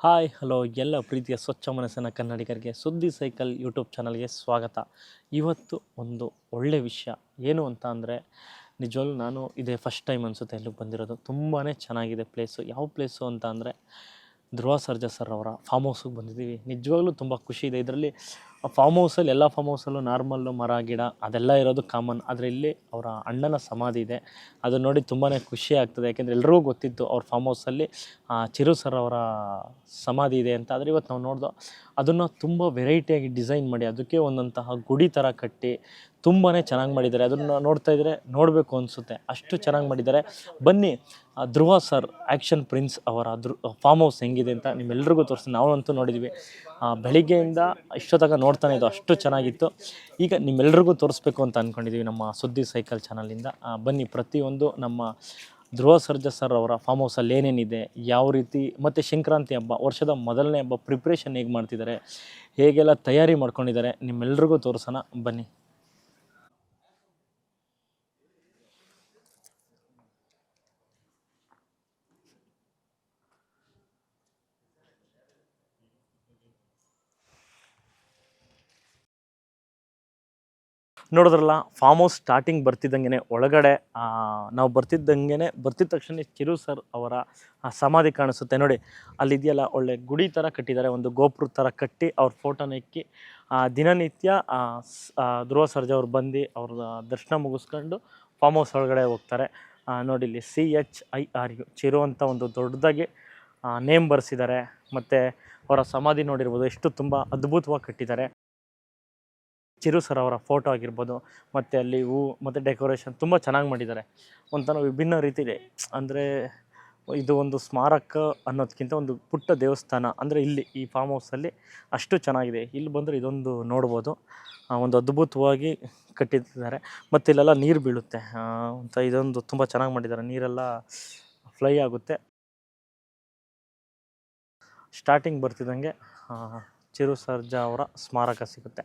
Hi, hello, ಎಲ್ಲ ಪ್ರೀತಿಯ ಸ್ವಚ್ಛ ಮನಸ್ಸಿನ ಕನ್ನಡಿಗರಿಗೆ ಸುದ್ದಿ ಸೈಕಲ್ ಯೂಟ್ಯೂಬ್ ಚಾನಲ್ಗೆ ಸ್ವಾಗತ. ಇವತ್ತು ಒಂದು ಒಳ್ಳೆಯ ವಿಷಯ. ಏನು ಅಂತ ಅಂದರೆ, ನಿಜವಾಗ್ಲೂ ನಾನು ಇದೇ ಫಸ್ಟ್ ಟೈಮ್ ಅನಿಸುತ್ತೆ ಎಲ್ಲಿಗೆ ಬಂದಿರೋದು. ತುಂಬಾ ಚೆನ್ನಾಗಿದೆ ಪ್ಲೇಸು ಯಾವ ಪ್ಲೇಸು ಅಂತ ಅಂದರೆ ಧ್ರುವ ಸರ್ಜಾ ಸರ್ ಅವರ ಫಾರ್ಮ್ ಹೌಸಿಗೆ ಬಂದಿದ್ದೀವಿ. ನಿಜವಾಗ್ಲೂ ತುಂಬ ಖುಷಿ ಇದೆ. ಇದರಲ್ಲಿ ಫಾರ್ಮ್ ಹೌಸಲ್ಲಿ ಎಲ್ಲ ಫಾರ್ಮ್ ಹೌಸಲ್ಲೂ ನಾರ್ಮಲ್ಲು ಮರ, ಗಿಡ ಅದೆಲ್ಲ ಇರೋದು ಕಾಮನ್ ಆದರೆ ಇಲ್ಲಿ ಅವರ ಅಣ್ಣನ ಸಮಾಧಿ ಇದೆ. ಅದು ನೋಡಿ ತುಂಬಾ ಖುಷಿ ಆಗ್ತದೆ. ಯಾಕೆಂದರೆ ಎಲ್ರಿಗೂ ಗೊತ್ತಿತ್ತು ಅವ್ರ ಫಾರ್ಮ್ ಹೌಸಲ್ಲಿ ಚಿರು ಸರ್ ಅವರ ಸಮಾಧಿ ಇದೆ ಅಂತ. ಆದರೆ ಇವತ್ತು ನಾವು ನೋಡ್ದೋ ಅದನ್ನು ತುಂಬ ವೆರೈಟಿಯಾಗಿ ಡಿಸೈನ್ ಮಾಡಿ, ಅದಕ್ಕೆ ಒಂದಂತಹ ಗುಡಿ ಥರ ಕಟ್ಟಿ ತುಂಬಾ ಚೆನ್ನಾಗಿ ಮಾಡಿದ್ದಾರೆ. ಅದನ್ನು ನೋಡ್ತಾ ಇದ್ದರೆ ನೋಡಬೇಕು ಅನಿಸುತ್ತೆ. ಅಷ್ಟು ಚೆನ್ನಾಗಿ ಮಾಡಿದ್ದಾರೆ. ಬನ್ನಿ ಧ್ರುವ ಸರ್ ಆ್ಯಕ್ಷನ್ ಪ್ರಿನ್ಸ್ ಅವರ ಫಾರ್ಮ್ ಹೌಸ್ ಹೆಂಗಿದೆ ಅಂತ ನಿಮ್ಮೆಲ್ರಿಗೂ ತೋರಿಸಿ ನಾವಂತೂ ನೋಡಿದ್ವಿ. ಬೆಳಿಗ್ಗೆಯಿಂದ ಇಷ್ಟೊತ್ತಾಗ ನೋಡ್ತಾನೆ ಇದು ಅಷ್ಟು ಚೆನ್ನಾಗಿತ್ತು. ಈಗ ನಿಮ್ಮೆಲ್ಲರಿಗೂ ತೋರಿಸ್ಬೇಕು ಅಂತ ಅಂದ್ಕೊಂಡಿದ್ದೀವಿ ನಮ್ಮ ಸುದ್ದಿ ಸೈಕಲ್ ಚಾನಲಿಂದ ಬನ್ನಿ, ಪ್ರತಿಯೊಂದು ನಮ್ಮ ಧ್ರುವ ಸರ್ಜಾ ಸರ್ ಅವರ ಫಾರ್ಮ್ ಹೌಸಲ್ಲಿ ಏನೇನಿದೆ, ಯಾವ ರೀತಿ, ಮತ್ತು ಸಂಕ್ರಾಂತಿ ಹಬ್ಬ, ವರ್ಷದ ಮೊದಲನೇ ಹಬ್ಬ ಪ್ರಿಪ್ರೇಷನ್ ಹೇಗೆ ಮಾಡ್ತಿದ್ದಾರೆ, ಹೇಗೆಲ್ಲ ತಯಾರಿ ಮಾಡ್ಕೊಂಡಿದ್ದಾರೆ, ನಿಮ್ಮೆಲ್ರಿಗೂ ತೋರಿಸೋಣ. ಬನ್ನಿ. ನೋಡಿದ್ರಲ್ಲ ಫಾರ್ಮ್ ಹೌಸ್ ಸ್ಟಾರ್ಟಿಂಗ್ ಬರ್ತಿದ್ದಂಗೆ ಒಳಗಡೆ ನಾವು ಬರ್ತಿದ್ದಂಗೆ ಬರ್ತಿದ್ದ ತಕ್ಷಣ ಚಿರು ಸರ್ ಅವರ ಸಮಾಧಿ ಕಾಣಿಸುತ್ತೆ. ನೋಡಿ, ಅಲ್ಲಿದೆಯಲ್ಲ, ಒಳ್ಳೆ ಗುಡಿ ಥರ ಕಟ್ಟಿದ್ದಾರೆ, ಒಂದು ಗೋಪುರ ಥರ ಕಟ್ಟಿ ಅವ್ರ ಫೋಟೋನ ಇಕ್ಕಿ ದಿನನಿತ್ಯ ಧ್ರುವ ಸರ್ಜಾ ಅವ್ರು ಬಂದು ಅವ್ರ ದರ್ಶನ ಮುಗಿಸ್ಕೊಂಡು ಫಾರ್ಮ್ ಹೌಸ್ ಒಳಗಡೆ ಹೋಗ್ತಾರೆ. ನೋಡಿ, ಇಲ್ಲಿ C H I R U Chiru ಅಂತ ಒಂದು ದೊಡ್ಡದಾಗಿ ನೇಮ್ ಬರೆಸಿದ್ದಾರೆ. ಮತ್ತು, ಅವರ ಸಮಾಧಿ ನೋಡಿರ್ಬೋದು, ಎಷ್ಟು ತುಂಬ ಅದ್ಭುತವಾಗಿ ಕಟ್ಟಿದ್ದಾರೆ. ಚಿರು ಸರ್ ಅವರ ಫೋಟೋ ಆಗಿರ್ಬೋದು, ಮತ್ತು ಅಲ್ಲಿ ಹೂ, ಮತ್ತು ಡೆಕೋರೇಷನ್ ತುಂಬ ಚೆನ್ನಾಗಿ ಮಾಡಿದ್ದಾರೆ. ಒಂಥರ ವಿಭಿನ್ನ ರೀತಿಲಿ, ಅಂದರೆ ಇದು ಒಂದು ಸ್ಮಾರಕ ಅನ್ನೋದಕ್ಕಿಂತ ಒಂದು ಪುಟ್ಟ ದೇವಸ್ಥಾನ, ಅಂದರೆ ಇಲ್ಲಿ ಈ ಫಾರ್ಮ್ ಹೌಸಲ್ಲಿ ಅಷ್ಟು ಚೆನ್ನಾಗಿದೆ. ಇಲ್ಲಿ ಬಂದರೆ ಇದೊಂದು ನೋಡ್ಬೋದು. ಒಂದು ಅದ್ಭುತವಾಗಿ ಕಟ್ಟಿದ್ದಾರೆ. ಮತ್ತು ಇಲ್ಲೆಲ್ಲ ನೀರು ಬೀಳುತ್ತೆ. ಅಂತ ಇದೊಂದು ತುಂಬ ಚೆನ್ನಾಗಿ ಮಾಡಿದ್ದಾರೆ. ನೀರೆಲ್ಲ ಫ್ಲೈ ಆಗುತ್ತೆ. ಸ್ಟಾರ್ಟಿಂಗ್ ಬರ್ತಿದ್ದಂಗೆ ಚಿರು ಸರ್ಜಾ ಅವರ ಸ್ಮಾರಕ ಸಿಗುತ್ತೆ.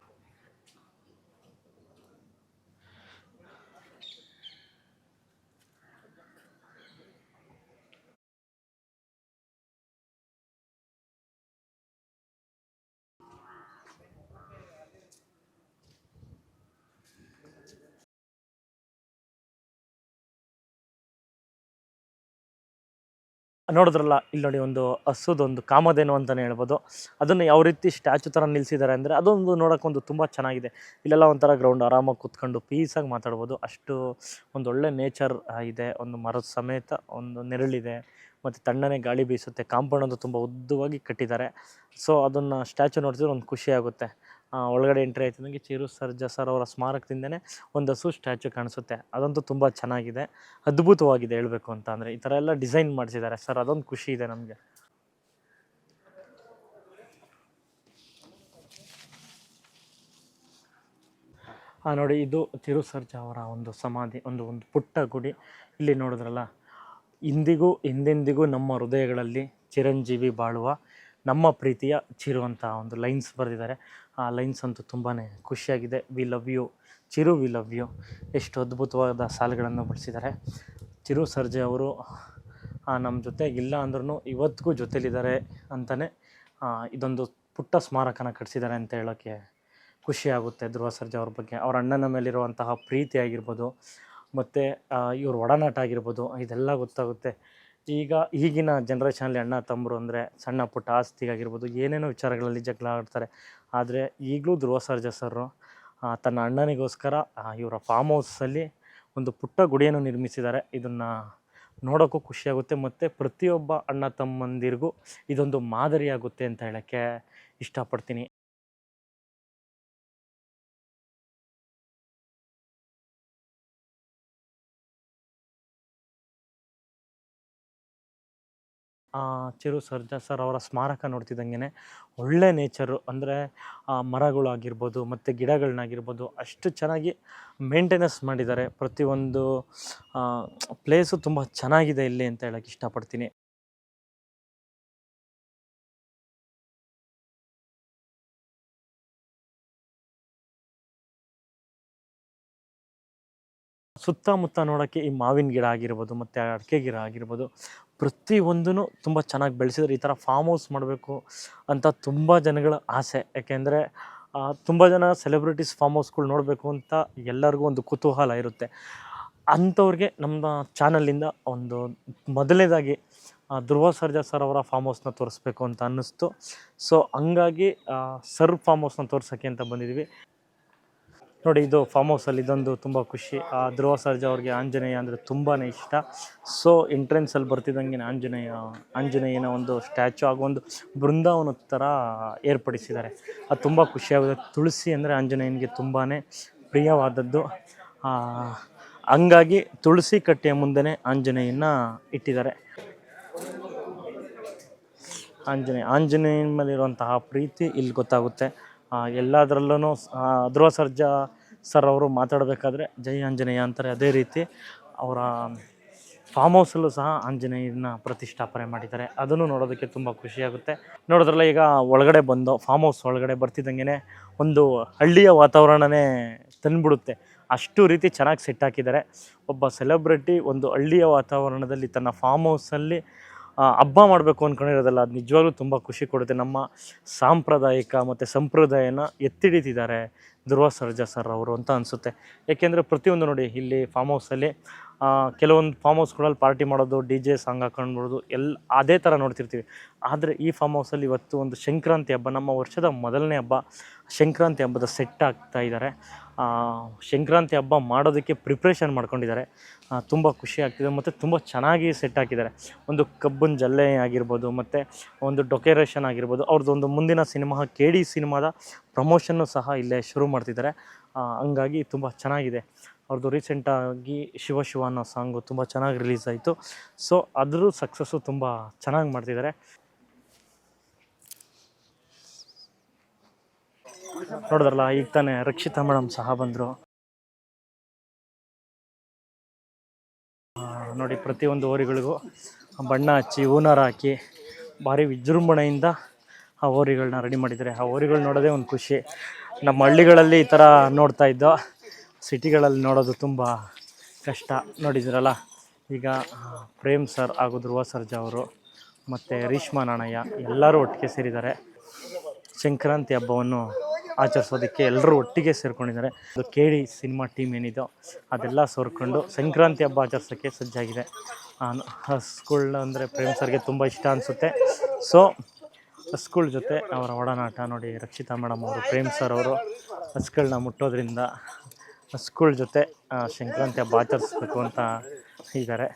ನೋಡಿದ್ರಲ್ಲ ಇಲ್ಲಿ ನೋಡಿ ಒಂದು ಹಸುದೊಂದು ಕಾಮಧೇನು ಅಂತಲೇ ಹೇಳ್ಬೋದು. ಅದನ್ನು ಯಾವ ರೀತಿ ಸ್ಟ್ಯಾಚು ಥರ ನಿಲ್ಲಿಸಿದ್ದಾರೆ ಅಂದರೆ ಅದೊಂದು ನೋಡೋಕ್ಕೊಂದು ತುಂಬ ಚೆನ್ನಾಗಿದೆ. ಇಲ್ಲೆಲ್ಲ ಒಂಥರ ಗ್ರೌಂಡ್ ಆರಾಮಾಗಿ ಕೂತ್ಕೊಂಡು ಪೀಸಾಗಿ ಮಾತಾಡ್ಬೋದು. ಅಷ್ಟು ಒಂದು ಒಳ್ಳೆ ನೇಚರ್ ಇದೆ ಒಂದು ಮರದ ಸಮೇತ ಒಂದು ನೆರಳಿದೆ. ಮತ್ತು ತಣ್ಣನೆ ಗಾಳಿ ಬೀಸುತ್ತೆ. ಕಾಂಪೌಂಡ್ ಅಂತೂ ತುಂಬ ಉದ್ದವಾಗಿ ಕಟ್ಟಿದ್ದಾರೆ. ಸೊ ಅದನ್ನು ಸ್ಟ್ಯಾಚು ನೋಡಿದ್ರೆ ಒಂದು ಖುಷಿ ಆಗುತ್ತೆ. ಆ, ಒಳಗಡೆ ಎಂಟ್ರಿ ಆಯ್ತಿದ್ದಂಗೆ ಚಿರು ಸರ್ಜಾ ಸರ್ ಅವರ ಸ್ಮಾರಕದಿಂದನೇ ಒಂದು ಹಸು ಸ್ಟ್ಯಾಚು ಕಾಣಿಸುತ್ತೆ. ಅದಂತೂ ತುಂಬ ಚೆನ್ನಾಗಿದೆ. ಅದ್ಭುತವಾಗಿದೆ ಹೇಳಬೇಕು ಅಂತ ಅಂದರೆ. ಈ ಥರ ಎಲ್ಲ ಡಿಸೈನ್ ಮಾಡಿಸಿದ್ದಾರೆ. ಸರ್, ಅದೊಂದು ಖುಷಿ ಇದೆ ನಮಗೆ. ನೋಡಿ, ಇದು ತಿರು ಸರ್ಜಾ ಅವರ ಒಂದು ಸಮಾಧಿ, ಒಂದು ಒಂದು ಪುಟ್ಟ ಗುಡಿ. ಇಲ್ಲಿ ನೋಡಿದ್ರಲ್ಲ, ಇಂದಿಗೂ, ಹಿಂದೆಂದಿಗೂ ನಮ್ಮ ಹೃದಯಗಳಲ್ಲಿ ಚಿರಂಜೀವಿ ಬಾಳುವ ನಮ್ಮ ಪ್ರೀತಿಯ ಚಿರು ಒಂದು ಲೈನ್ಸ್ ಬರೆದಿದ್ದಾರೆ. ಆ ಲೈನ್ಸ್ ಅಂತೂ ತುಂಬಾ ಖುಷಿಯಾಗಿದೆ. We love you Chiru we love you ಎಷ್ಟು ಅದ್ಭುತವಾದ ಸಾಲುಗಳನ್ನು ಬಳಸಿದ್ದಾರೆ ಚಿರು ಸರ್ಜೆ ಅವರು ನಮ್ಮ ಜೊತೆ ಇಲ್ಲ ಅಂದ್ರೂ ಇವತ್ತಿಗೂ ಜೊತೆಲಿದ್ದಾರೆ ಅಂತಲೇ ಇದೊಂದು ಪುಟ್ಟ ಸ್ಮಾರಕನ ಕಟ್ಟಿಸಿದ್ದಾರೆ ಅಂತ ಹೇಳೋಕ್ಕೆ ಖುಷಿಯಾಗುತ್ತೆ ಧ್ರುವ ಸರ್ಜೆ ಅವ್ರ ಬಗ್ಗೆ. ಅವ್ರ ಅಣ್ಣನ ಮೇಲಿರುವಂತಹ ಪ್ರೀತಿ ಆಗಿರ್ಬೋದು, ಮತ್ತು ಇವ್ರ ಒಡನಾಟ ಆಗಿರ್ಬೋದು, ಇದೆಲ್ಲ ಗೊತ್ತಾಗುತ್ತೆ. ಈಗ ಈಗಿನ ಜನ್ರೇಷನಲ್ಲಿ ಅಣ್ಣ, ತಮ್ಮರು ಅಂದರೆ ಸಣ್ಣ ಪುಟ್ಟ ಆಸ್ತಿಗಾಗಿರ್ಬೋದು ಏನೇನೋ ವಿಚಾರಗಳಲ್ಲಿ ಜಗಳ ಆಡ್ತಾರೆ. ಆದರೆ ಈಗಲೂ ಧ್ರುವ ಸರ್ಜಾ ಸರು ತನ್ನ ಅಣ್ಣನಿಗೋಸ್ಕರ ಇವರ ಫಾರ್ಮ್ ಹೌಸಲ್ಲಿ ಒಂದು ಪುಟ್ಟ ಗುಡಿಯನ್ನು ನಿರ್ಮಿಸಿದ್ದಾರೆ. ಇದನ್ನು ನೋಡೋಕ್ಕೂ ಖುಷಿಯಾಗುತ್ತೆ. ಮತ್ತು ಪ್ರತಿಯೊಬ್ಬ ಅಣ್ಣ, ತಮ್ಮಂದಿರಿಗೂ ಇದೊಂದು ಮಾದರಿಯಾಗುತ್ತೆ ಅಂತ ಹೇಳೋಕ್ಕೆ ಇಷ್ಟಪಡ್ತೀನಿ. ಚಿರು ಸರ್ಜಾ ಸರ್ ಅವರ ಸ್ಮಾರಕ ನೋಡ್ತಿದ್ದಂಗೆ ಒಳ್ಳೆ ನೇಚರು ಅಂದರೆ ಮರಗಳಾಗಿರ್ಬೋದು ಮತ್ತು ಗಿಡಗಳನ್ನಾಗಿರ್ಬೋದು ಅಷ್ಟು ಚೆನ್ನಾಗಿ ಮೇಂಟೆನೆನ್ಸ್ ಮಾಡಿದ್ದಾರೆ. ಪ್ರತಿಯೊಂದು ಪ್ಲೇಸು ತುಂಬ ಚೆನ್ನಾಗಿದೆ ಇಲ್ಲಿ ಅಂತ ಹೇಳಕ್ಕೆ ಇಷ್ಟಪಡ್ತೀನಿ. ಸುತ್ತಮುತ್ತ ನೋಡೋಕ್ಕೆ ಈ ಮಾವಿನ ಗಿಡ ಆಗಿರ್ಬೋದು, ಮತ್ತು ಅಡಿಕೆ ಗಿಡ ಆಗಿರ್ಬೋದು ಪ್ರತಿಯೊಂದೂ ತುಂಬ ಚೆನ್ನಾಗಿ ಬೆಳೆಸಿದ್ರು ಈ ಥರ ಫಾರ್ಮ್ ಹೌಸ್ ಮಾಡಬೇಕು ಅಂತ ತುಂಬ ಜನಗಳ ಆಸೆ. ಯಾಕೆಂದರೆ ತುಂಬ ಜನ ಸೆಲೆಬ್ರಿಟೀಸ್ ಫಾರ್ಮ್ ಹೌಸ್ಗಳು ನೋಡಬೇಕು ಅಂತ ಎಲ್ಲರಿಗೂ ಒಂದು ಕುತೂಹಲ ಇರುತ್ತೆ. ಅಂಥವ್ರಿಗೆ ನಮ್ಮ ಚಾನಲಿಂದ ಒಂದು ಮೊದಲನೇದಾಗಿ ಧ್ರುವ ಸರ್ಜಾ ಸರ್ ಅವರ ಫಾರ್ಮ್ ಹೌಸ್ನ ತೋರಿಸ್ಬೇಕು ಅಂತ ಅನ್ನಿಸ್ತು. ಸೊ ಹಂಗಾಗಿ ಸರ್ ಫಾರ್ಮ್ ಹೌಸ್ನ ತೋರ್ಸೋಕ್ಕೆ ಅಂತ ಬಂದಿದ್ವಿ ನೋಡಿ ಇದು ಫಾರ್ಮ್ ಹೌಸಲ್ಲಿ ಇದೊಂದು ತುಂಬ ಖುಷಿ. ಆ, ಧ್ರುವ ಸರ್ಜ ಅವ್ರಿಗೆ ಆಂಜನೇಯ ಅಂದರೆ ತುಂಬಾ ಇಷ್ಟ. ಸೊ ಎಂಟ್ರೆನ್ಸಲ್ಲಿ ಬರ್ತಿದ್ದಂಗೆ ಆಂಜನೇಯ ಆಂಜನೇಯನ ಒಂದು ಸ್ಟ್ಯಾಚು ಹಾಗೂ ಒಂದು ಬೃಂದಾವನದ ಥರ ಏರ್ಪಡಿಸಿದ್ದಾರೆ. ಅದು ತುಂಬ ಖುಷಿಯಾಗುತ್ತೆ. ತುಳಸಿ ಅಂದರೆ ಆಂಜನೇಯನಿಗೆ ತುಂಬಾ ಪ್ರಿಯವಾದದ್ದು. ಹಂಗಾಗಿ ತುಳಸಿ ಕಟ್ಟೆಯ ಮುಂದೆನೇ ಆಂಜನೇಯನ ಇಟ್ಟಿದ್ದಾರೆ. ಆಂಜನೇಯ ಆಂಜನೇಯನ ಮೇಲಿರುವಂತಹ ಪ್ರೀತಿ ಇಲ್ಲಿ ಗೊತ್ತಾಗುತ್ತೆ. ಎಲ್ಲದರಲ್ಲೂ ಧ್ರುವ ಸರ್ಜಾ ಸರ್ ಅವರು ಮಾತಾಡಬೇಕಾದ್ರೆ ಜೈ ಆಂಜನೇಯ ಅಂತಾರೆ ಅದೇ ರೀತಿ ಅವರ ಫಾರ್ಮ್ ಹೌಸಲ್ಲೂ ಸಹ ಆಂಜನೇಯನ ಪ್ರತಿಷ್ಠಾಪನೆ ಮಾಡಿದ್ದಾರೆ. ಅದನ್ನು ನೋಡೋದಕ್ಕೆ ತುಂಬ ಖುಷಿಯಾಗುತ್ತೆ. ನೋಡೋದ್ರಲ್ಲ ಈಗ ಒಳಗಡೆ ಬಂದು ಫಾರ್ಮ್ ಹೌಸ್ ಒಳಗಡೆ ಬರ್ತಿದ್ದಂಗೆ ಒಂದು ಹಳ್ಳಿಯ ವಾತಾವರಣನೇ ತಂದುಬಿಡುತ್ತೆ. ಅಷ್ಟು ರೀತಿ ಚೆನ್ನಾಗಿ ಸೆಟ್ ಹಾಕಿದ್ದಾರೆ. ಒಬ್ಬ ಸೆಲೆಬ್ರಿಟಿ ಒಂದು ಹಳ್ಳಿಯ ವಾತಾವರಣದಲ್ಲಿ ತನ್ನ ಫಾರ್ಮ್ ಹೌಸಲ್ಲಿ ಹಬ್ಬ ಮಾಡಬೇಕು ಅಂದ್ಕೊಂಡಿರೋದಲ್ಲ ಅದು ನಿಜವಾಗ್ಲೂ ತುಂಬ ಖುಷಿ ಕೊಡುತ್ತೆ. ನಮ್ಮ ಸಾಂಪ್ರದಾಯಿಕ ಮತ್ತು ಸಂಪ್ರದಾಯನ ಎತ್ತಿಡಿತಿದ್ದಾರೆ. ಧ್ರುವ ಸರ್ಜಾ ಸರ್ ಅವರು ಅಂತ ಅನಿಸುತ್ತೆ. ಏಕೆಂದರೆ ಪ್ರತಿಯೊಂದು ನೋಡಿ, ಇಲ್ಲಿ ಫಾರ್ಮ್ ಹೌಸಲ್ಲಿ ಕೆಲವೊಂದು ಫಾರ್ಮ್ ಹೌಸ್ಗಳಲ್ಲಿ ಪಾರ್ಟಿ ಮಾಡೋದು ಡಿ ಜೆ ಸಾಂಗ್ ಹಾಕೊಂಡ್ಬಿಡೋದು ಎಲ್ಲ ಅದೇ ಥರ ನೋಡ್ತಿರ್ತೀವಿ. ಆದರೆ ಈ ಫಾರ್ಮ್ ಹೌಸಲ್ಲಿ ಇವತ್ತು ಒಂದು ಸಂಕ್ರಾಂತಿ ಹಬ್ಬ, ನಮ್ಮ ವರ್ಷದ ಮೊದಲನೇ ಹಬ್ಬ, ಸಂಕ್ರಾಂತಿ ಹಬ್ಬದ ಸೆಟ್ ಆಗ್ತಾ ಇದ್ದಾರೆ. ಸಂಕ್ರಾಂತಿ ಹಬ್ಬ ಮಾಡೋದಕ್ಕೆ ಪ್ರಿಪ್ರೇಷನ್ ಮಾಡ್ಕೊಂಡಿದ್ದಾರೆ. ತುಂಬ ಖುಷಿ ಆಗ್ತಿದೆ ಮತ್ತು ತುಂಬ ಚೆನ್ನಾಗಿ ಸೆಟ್ ಹಾಕಿದ್ದಾರೆ. ಒಂದು ಕಬ್ಬನ್ ಜಲ್ಲೆ ಆಗಿರ್ಬೋದು, ಮತ್ತು ಒಂದು ಡೊಕೇರೇಷನ್ ಆಗಿರ್ಬೋದು ಅವ್ರದ್ದು ಒಂದು ಮುಂದಿನ ಸಿನಿಮಾ ಕೆ ಡಿ ಸಿನಿಮಾದ ಪ್ರಮೋಷನ್ನು ಸಹ ಇಲ್ಲೇ ಶುರು ಮಾಡ್ತಿದ್ದಾರೆ. ಹಂಗಾಗಿ ತುಂಬ ಚೆನ್ನಾಗಿದೆ. ಅವ್ರದ್ದು ರೀಸೆಂಟಾಗಿ ಶಿವ ಶಿವ ಅನ್ನೋ ಸಾಂಗು ತುಂಬ ಚೆನ್ನಾಗಿ ರಿಲೀಸ್ ಆಯಿತು. ಸೊ ಅದ್ರ ಸಕ್ಸಸ್ಸು ತುಂಬ ಚೆನ್ನಾಗಿ ಮಾಡ್ತಿದ್ದಾರೆ. ನೋಡಿದ್ರಲ್ಲ, ಈಗ ತಾನೇ ರಕ್ಷಿತಾ ಮೇಡಮ್ ಸಹ ಬಂದರು. ನೋಡಿ ಪ್ರತಿಯೊಂದು ಹೋರಿಗಳಿಗೂ ಬಣ್ಣ ಹಚ್ಚಿ ಹೂನಾರ ಹಾಕಿ, ಭಾರಿ ವಿಜೃಂಭಣೆಯಿಂದ ಆ ಹೋರಿಗಳನ್ನ ರೆಡಿ ಮಾಡಿದ್ದಾರೆ. ಆ ಹೋರಿಗಳು ನೋಡೋದೇ ಒಂದು ಖುಷಿ. ನಮ್ಮ ಹಳ್ಳಿಗಳಲ್ಲಿ ಈ ಥರ ನೋಡ್ತಾ ಇದ್ದೋ, ಸಿಟಿಗಳಲ್ಲಿ ನೋಡೋದು ತುಂಬ ಕಷ್ಟ. ನೋಡಿದ್ರಲ್ಲ, ಈಗ ಪ್ರೇಮ್ ಸರ್ ಹಾಗೂ ಧ್ರುವ ಸರ್ಜಾ ಅವರು ಮತ್ತು ರೀಷ್ಮಾ ನಾಣಯ್ಯ ಎಲ್ಲರೂ ಒಟ್ಟಿಗೆ ಸೇರಿದ್ದಾರೆ. ಸಂಕ್ರಾಂತಿ ಹಬ್ಬವನ್ನು ಆಚರಿಸೋದಕ್ಕೆ ಎಲ್ಲರೂ ಒಟ್ಟಿಗೆ ಸೇರಿಕೊಂಡಿದ್ದಾರೆ. ಅದು ಕೆ ಡಿ ಸಿನಿಮಾ ಟೀಮ್ ಏನಿದೋ ಅದೆಲ್ಲ ಸೋರ್ಕೊಂಡು ಸಂಕ್ರಾಂತಿ ಹಬ್ಬ ಆಚರಿಸೋಕ್ಕೆ ಸಜ್ಜಾಗಿದೆ. ಸ್ಕೂಲ್ ಅಂದರೆ ಪ್ರೇಮ್ ಸರ್ಗೆ ತುಂಬ ಇಷ್ಟ ಅನಿಸುತ್ತೆ. ಸೊ ಹಸ್ಗಳ ಜೊತೆ ಅವರ ಒಡನಾಟ ನೋಡಿ ರಕ್ಷಿತಾ ಮೇಡಮ್ ಅವರು, ಪ್ರೇಮ್ ಸರ್ ಅವರು ಹಸ್ಗಳನ್ನ ಮುಟ್ಟೋದ್ರಿಂದ ಹಸ್ಗಳ ಜೊತೆ ಸಂಕ್ರಾಂತಿ ಹಬ್ಬ ಆಚರಿಸ್ಬೇಕು ಅಂತ ಇದ್ದಾರೆ.